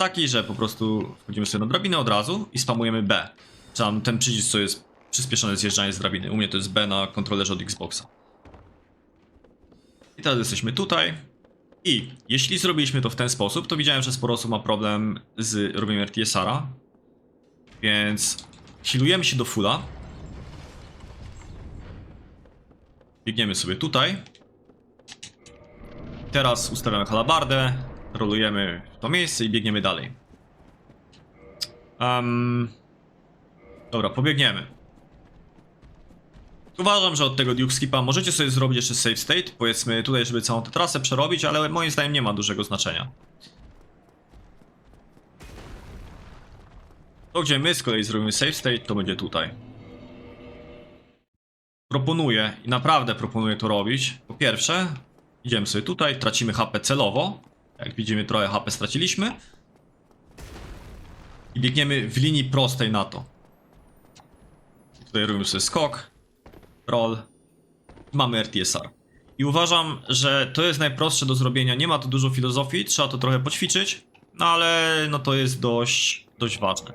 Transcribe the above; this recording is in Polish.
taki, że po prostu wchodzimy sobie na drabinę od razu i spamujemy B. Tam ten przycisk, co jest przyspieszone zjeżdżanie z drabiny. U mnie to jest B na kontrolerze od Xboxa. I teraz jesteśmy tutaj. I jeśli zrobiliśmy to w ten sposób, to widziałem, że sporo osób ma problem z robieniem RTSR-a. Więc healujemy się do fulla. Biegniemy sobie tutaj. Teraz ustawiamy halabardę, rolujemy w to miejsce i biegniemy dalej. Um, dobra, pobiegniemy. Uważam, że od tego Duke Skipa możecie sobie zrobić jeszcze save state, powiedzmy tutaj, żeby całą tę trasę przerobić, ale moim zdaniem nie ma dużego znaczenia. To, gdzie my z kolei zrobimy save state, to będzie tutaj. Proponuję, i naprawdę proponuję to robić. Po pierwsze, idziemy sobie tutaj, tracimy HP celowo. Jak widzimy, trochę HP straciliśmy. I biegniemy w linii prostej na to. Tutaj robimy sobie skok, roll. Mamy RTSR. I uważam, że to jest najprostsze do zrobienia. Nie ma tu dużo filozofii, trzeba to trochę poćwiczyć, no ale no to jest dość, dość ważne.